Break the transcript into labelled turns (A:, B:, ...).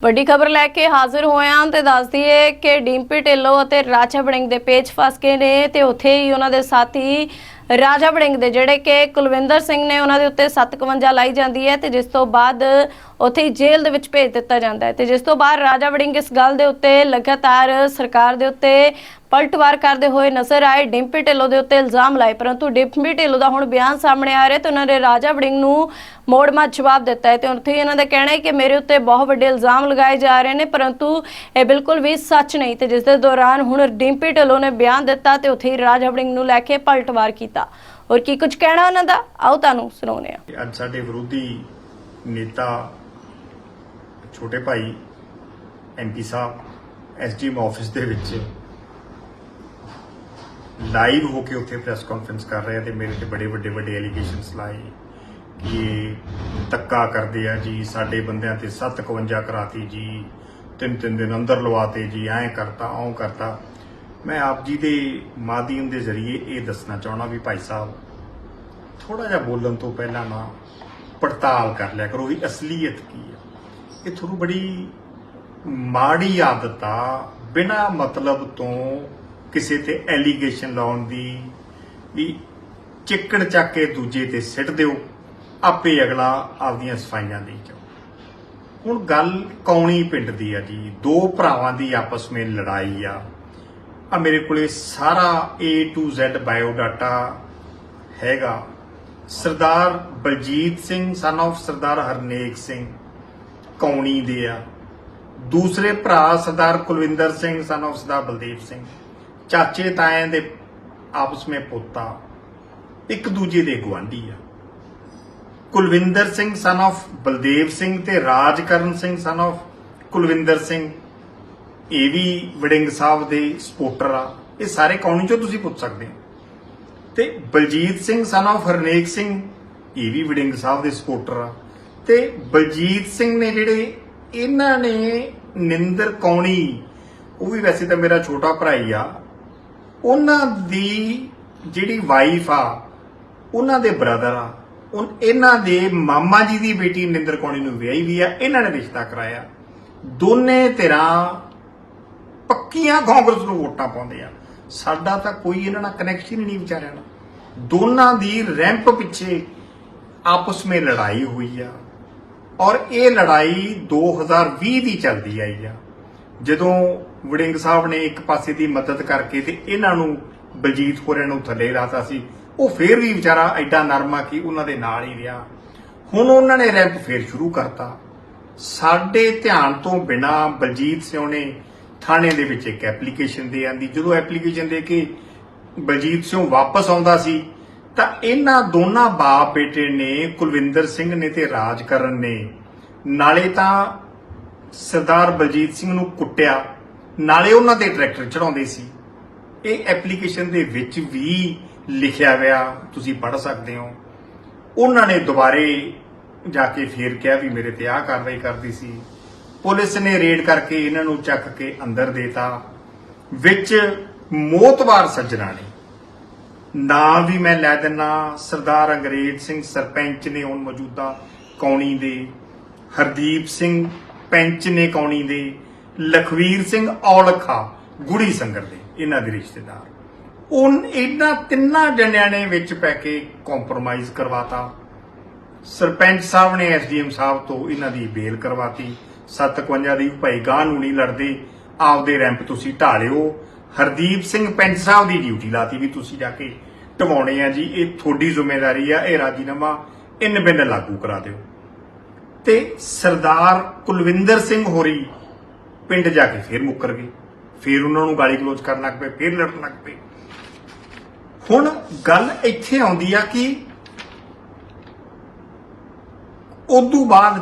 A: ਵੱਡੀ ਖਬਰ ਲੈ ਕੇ ਹਾਜ਼ਰ ਹੋਇਆ ਤੇ ਦੱਸ ਦਈਏ ਕਿ ਡਿੰਪੀ ਢਿੱਲੋਂ ਅਤੇ ਰਾਜਾ ਬੜਿੰਗ ਦੇ ਪੇਚ ਫਸ ਗਏ ਨੇ ਤੇ ਉੱਥੇ ਹੀ ਉਹਨਾਂ ਦੇ ਸਾਥੀ ਰਾਜਾ ਬੜਿੰਗ ਦੇ ਜਿਹੜੇ ਕਿ ਕੁਲਵਿੰਦਰ ਸਿੰਘ ਨੇ ਉਹਨਾਂ ਦੇ ਉੱਤੇ 751 ਲਾਈ ਜਾਂਦੀ ਹੈ ਤੇ ਜਿਸ ਤੋਂ ਬਾਅਦ ਉੱਥੇ ਹੀ ਜੇਲ੍ਹ ਦੇ ਵਿੱਚ ਭੇਜ ਦਿੱਤਾ ਜਾਂਦਾ ਹੈ। ਤੇ ਜਿਸ ਤੋਂ ਬਾਅਦ ਰਾਜਾ ਵੜਿੰਗ ਇਸ ਗੱਲ ਦੇ ਉੱਤੇ ਲਗਾਤਾਰ ਸਰਕਾਰ ਦੇ ਉੱਤੇ ਪਲਟਵਾਰ ਕਰਦੇ ਹੋਏ ਨਜ਼ਰ ਆਏ। ਡਿੰਪੀ ਢਿੱਲੋਂ ਦੇ ਉੱਤੇ ਇਲਜ਼ਾਮ ਲਾਏ, ਪਰੰਤੂ ਡਿੰਪੀ ਢਿੱਲੋਂ ਦਾ ਹੁਣ ਬਿਆਨ ਸਾਹਮਣੇ ਆ ਰਿਹਾ ਤੇ ਉਹਨਾਂ ਨੇ ਰਾਜਾ ਵੜਿੰਗ ਨੂੰ ਮੋੜਮਾ ਜਵਾਬ ਦਿੱਤਾ ਹੈ। ਤੇ ਉੱਥੇ ਇਹਨਾਂ ਦਾ ਕਹਿਣਾ ਹੈ ਕਿ ਮੇਰੇ ਉੱਤੇ ਬਹੁਤ ਵੱਡੇ ਇਲਜ਼ਾਮ ਲਗਾਏ ਜਾ ਰਹੇ ਨੇ, ਪਰੰਤੂ ਇਹ ਬਿਲਕੁਲ ਵੀ ਸੱਚ ਨਹੀਂ। ਤੇ ਜਿਸ ਦੇ ਦੌਰਾਨ ਹੁਣ ਡਿੰਪੀ ਢਿੱਲੋ ਨੇ ਬਿਆਨ ਦਿੱਤਾ ਤੇ ਉੱਥੇ ਹੀ ਰਾਜਾ ਵੜਿੰਗ ਨੂੰ ਲੈ ਕੇ ਪਲਟਵਾਰ ਕੀਤਾ। ਔਰ ਕੀ ਕੁਝ ਕਹਿਣਾ ਉਹਨਾਂ ਦਾ? ਆਓ ਤੁਹਾਨੂੰ ਸੁਣਾਉਂਦੇ ਆ
B: ਅੱਜ ਸਾਡੇ ਵਿਰੋਧੀ ਨੇਤਾ ਛੋਟੇ ਭਾਈ ਐਮਪੀ ਸਾਹਿਬ ਐਸਡੀਐਮ ਆਫਿਸ ਦੇ ਵਿੱਚ ਲਾਈਵ ਹੋ ਕੇ ਉੱਥੇ ਪ੍ਰੈਸ ਕਾਨਫਰੰਸ ਕਰ ਰਹੇ ਆ ਤੇ ਮੇਰੇ ਤੇ ਬੜੇ ਵੱਡੇ ਵੱਡੇ ਐਲੀਗੇਸ਼ਨਸ ਲਾਏ ਕਿ ਇਹ ਧੱਕਾ ਕਰਦੇ ਆ ਜੀ, ਸਾਡੇ ਬੰਦਿਆਂ ਤੇ 751 ਕਰਾਤੀ ਜੀ ਤਿੰਨ ਤਿੰਨ ਦਿਨ ਅੰਦਰ ਲਵਾਤੇ ਜੀ, ਐਂ ਕਰਤਾ ਔਂ ਕਰਤਾ। ਮੈਂ ਆਪ ਜੀ ਦੇ ਮਾਧਿਅਮ ਦੇ ਜ਼ਰੀਏ ਇਹ ਦੱਸਣਾ ਚਾਹਣਾ ਵੀ ਭਾਈ ਸਾਹਿਬ ਥੋੜਾ ਜਿਹਾ ਬੋਲਣ ਤੋਂ ਪਹਿਲਾਂ ਨਾ ਪੜਤਾਲ ਕਰ ਲਿਆ ਕਰੋ ਵੀ ਅਸਲੀਅਤ ਕੀ ਹੈ ਇਹ ਤੁਹਾਨੂੰ ਬੜੀ ਮਾੜੀ ਆਦਤ ਆ ਬਿਨਾ ਮਤਲਬ ਤੋਂ ਕਿਸੇ ਤੇ ਐਲੀਗੇਸ਼ਨ ਲਾਉਣ ਦੀ, ਵੀ ਚਿੱਕੜ ਚੱਕ ਕੇ ਦੂਜੇ ਤੇ ਸਿੱਟ ਦਿਓ, ਆਪੇ ਅਗਲਾ ਆਪਦੀਆਂ ਸਫਾਈਆਂ ਦੇ ਜਾਓ ਹੁਣ ਗੱਲ ਕੌਣੀ ਪਿੰਡ ਦੀ ਆ ਜੀ, ਦੋ ਭਰਾਵਾਂ ਦੀ ਆਪਸ ਵਿੱਚ ਲੜਾਈ ਆ। ਆ ਮੇਰੇ ਕੋਲੇ ਸਾਰਾ A to Z ਬਾਇਓਡਾਟਾ ਹੈਗਾ। ਸਰਦਾਰ ਬਲਜੀਤ ਸਿੰਘ ਸਨ of ਸਰਦਾਰ ਹਰਨੇਕ ਸਿੰਘ। ਕੌਣੀ ਦੇ ਆ। ਦੂਸਰੇ ਭਰਾ ਸਰਦਾਰ ਕੁਲਵਿੰਦਰ ਸਿੰਘ ਸਨ of ਸਰਦਾਰ ਬਲਦੇਵ ਸਿੰਘ। ਚਾਚੇ ਤਾਇਆਂ ਦੇ ਆਪਸ ਵਿੱਚ ਪੋਤਾ। ਇੱਕ ਦੂਜੇ ਦੇ ਗਵਾਂਢੀ ਆ। ਕੁਲਵਿੰਦਰ ਸਿੰਘ ਸਨ of ਬਲਦੇਵ ਸਿੰਘ ਤੇ ਰਾਜਕਰਨ ਸਿੰਘ ਸਨ of ਕੁਲਵਿੰਦਰ ਸਿੰਘ। ਇਹ ਵੀ ਵੜਿੰਗ ਸਾਹਿਬ ਦੇ ਸਪੋਰਟਰ ਆ। ਇਹ ਸਾਰੇ ਕੌਣੀ ਚੋਂ ਤੁਸੀਂ ਪੁੱਛ ਸਕਦੇ ਹੋ। ਤੇ ਬਲਜੀਤ ਸਿੰਘ ਸਨ of ਹਰਨੇਕ ਸਿੰਘ, ਇਹ ਵੀ ਵੜਿੰਗ ਸਾਹਿਬ ਦੇ ਸਪੋਰਟਰ ਆ। ਤੇ ਬਲਜੀਤ ਸਿੰਘ ਨੇ ਜਿਹੜੇ ਇਹਨਾਂ ਨੇ ਨਿੰਦਰ ਕੌਣੀ, ਉਹ ਵੀ ਵੈਸੇ ਤਾਂ ਮੇਰਾ ਛੋਟਾ ਭਰਾ ਹੀ ਆ, ਉਹਨਾਂ ਦੀ ਜਿਹੜੀ ਵਾਈਫ ਆ, ਉਹਨਾਂ ਦੇ ਬ੍ਰਦਰ ਆ, ਉਹ ਇਹਨਾਂ ਦੇ ਮਾਮਾ ਜੀ ਦੀ ਬੇਟੀ ਨਿੰਦਰ ਕੌਣੀ ਨੂੰ ਵਿਆਹੀ ਵੀ ਆ, ਇਹਨਾਂ ਨੇ ਰਿਸ਼ਤਾ ਕਰਾਇਆ। ਦੋਨੇ ਧਿਰਾਂ ਪੱਕੀਆਂ ਕਾਂਗਰਸ ਨੂੰ ਵੋਟਾਂ ਪਾਉਂਦੇ ਆ। ਸਾਡਾ ਤਾਂ ਕੋਈ ਇਹਨਾਂ ਨਾਲ ਕਨੈਕਸ਼ਨ ਹੀ ਨਹੀਂ ਵਿਚਾਰਿਆਂ ਨਾਲ। ਦੋਨਾਂ ਦੀ ਰੈਂਪ ਪਿੱਛੇ ਆਪਸ ਵਿੱਚ ਲੜਾਈ ਹੋਈ ਆ। ਔਰ ਇਹ ਲੜਾਈ 2020 ਦੀ ਚੱਲਦੀ ਆਈ ਆ। ਜਦੋਂ ਵੜਿੰਗ ਸਾਹਿਬ ਨੇ ਇੱਕ ਪਾਸੇ ਦੀ ਮਦਦ ਕਰਕੇ ਤੇ ਇਹਨਾਂ ਨੂੰ ਬਲਜੀਤ ਹੋਰਾਂ ਨੂੰ ਥੱਲੇ ਲਾਤਾ ਸੀ, ਉਹ ਫੇਰ ਵੀ ਵਿਚਾਰਾ ਐਡਾ ਨਰਮਾ ਕਿ ਉਹਨਾਂ ਦੇ ਨਾਲ ਹੀ ਰਿਹਾ। ਹੁਣ ਉਹਨਾਂ ਨੇ ਰੈਂਪ ਫੇਰ ਸ਼ੁਰੂ ਕਰਤਾ। ਸਾਡੇ ਧਿਆਨ ਤੋਂ ਬਿਨਾ ਬਲਜੀਤ ਸਿੰਘ ਨੇ ਥਾਣੇ ਦੇ ਵਿੱਚ ਇੱਕ ਐਪਲੀਕੇਸ਼ਨ ਦੇ ਆਂਦੀ। ਜਦੋਂ ਐਪਲੀਕੇਸ਼ਨ ਦੇ ਕੇ ਬਲਜੀਤ ਸਿੰਘ ਵਾਪਸ ਆਉਂਦਾ ਸੀ ਤਾਂ ਇਹਨਾਂ ਦੋਨਾਂ ਬਾਪ ਬੇਟੇ ਨੇ ਕੁਲਵਿੰਦਰ ਸਿੰਘ ਨੇ ਤੇ ਰਾਜਕਰਨ ਨੇ। ਨਾਲੇ ਤਾਂ ਸਰਦਾਰ ਬਲਜੀਤ ਸਿੰਘ ਨੂੰ ਕੁੱਟਿਆ। ਨਾਲੇ ਉਹਨਾਂ ਦੇ ਟਰੈਕਟਰ ਚੜਾਉਂਦੇ ਸੀ। ਇਹ ਐਪਲੀਕੇਸ਼ਨ ਦੇ ਵਿੱਚ ਵੀ ਲਿਖਿਆ ਹੋਇਆ ਤੁਸੀਂ ਪੜ੍ਹ ਸਕਦੇ ਹੋ। ਉਹਨਾਂ ਨੇ ਦੁਬਾਰੇ ਜਾ ਕੇ ਫੇਰ ਕਿਹਾ ਵੀ ਮੇਰੇ ਤੇ ਆਹ ਕਾਰਵਾਈ ਕਰਦੀ ਸੀ। ਪੁਲਿਸ ਨੇ ਰੇਡ ਕਰਕੇ ਇਹਨਾਂ ਨੂੰ ਚੱਕ ਕੇ ਅੰਦਰ ਦੇਤਾ। ਵਿੱਚ ਮੋਤਵਾਰ ਸੱਜਣਾ ਨੇ। ਨਾਂ ਵੀ ਮੈਂ ਲੈ ਦਿੰਨਾ। ਸਰਦਾਰ ਅੰਗਰੇਜ਼ ਸਿੰਘ ਸਰਪੰਚ ਨੇ ਹੁਣ ਮੌਜੂਦਾ ਕੌਣੀ ਦੇ। ਹਰਦੀਪ ਸਿੰਘ ਪੈਂਚ ਨੇ ਕੌਣੀ ਦੇ। ਲਖਵੀਰ ਸਿੰਘ ਔਲਖਾ, ਗੁੜੀ ਸੰਗਰ ਦੇ, ਇਹਨਾਂ ਦੇ ਰਿਸ਼ਤੇਦਾਰ। ਉਨ ਇਹਨਾਂ ਤਿੰਨਾਂ ਜਣਿਆਂ ਨੇ ਵਿੱਚ ਪੈ ਕੇ ਕੰਪਰੋਮਾਈਜ਼ ਕਰਵਾਤਾ। ਸਰਪੰਚ ਸਾਹਿਬ ਨੇ ਐਸਡੀਐਮ ਸਾਹਿਬ ਤੋਂ ਇਹਨਾਂ ਦੀ ਬੇਲ ਕਰਵਾਤੀ। 751 ਦੀ ਭਾਈ ਗਾਂ ਨੂੰ ਨਹੀਂ ਲੜਦੇ। ਆਪਦੇ ਰੈਂਪ ਤੁਸੀਂ ਢਾਲਿਓ ਹਰਦੀਪ ਸਿੰਘ ਪੈਂਚ ਸਾਹਿਬ ਦੀ ਡਿਊਟੀ ਲਾਤੀ ਵੀ ਤੁਸੀਂ ਜਾ ਕੇ ਟਵਾਉਣੇ ਆ ਜੀ, ਇਹ ਤੁਹਾਡੀ ਜ਼ਿੰਮੇਵਾਰੀ ਆ, ਇਹ ਰਾਜੀਨਾਮਾ ਇਨ ਬਿਨ ਲਾਗੂ ਕਰਾ ਦਿਓ। ਤੇ ਸਰਦਾਰ ਕੁਲਵਿੰਦਰ ਸਿੰਘ ਹੋਰੀ ਪਿੰਡ ਜਾ ਕੇ ਫੇਰ ਮੁੱਕਰ ਗਏ। ਫੇਰ ਉਹਨਾਂ ਨੂੰ ਗਾਲੀ ਗਲੋਚ ਕਰਨ ਲੱਗ ਪਏ, ਫੇਰ ਲੜਨ ਲੱਗ ਪਏ। ਹੁਣ ਗੱਲ ਇੱਥੇ ਆਉਂਦੀ ਆ ਕਿ ਉਦੋਂ ਬਾਅਦ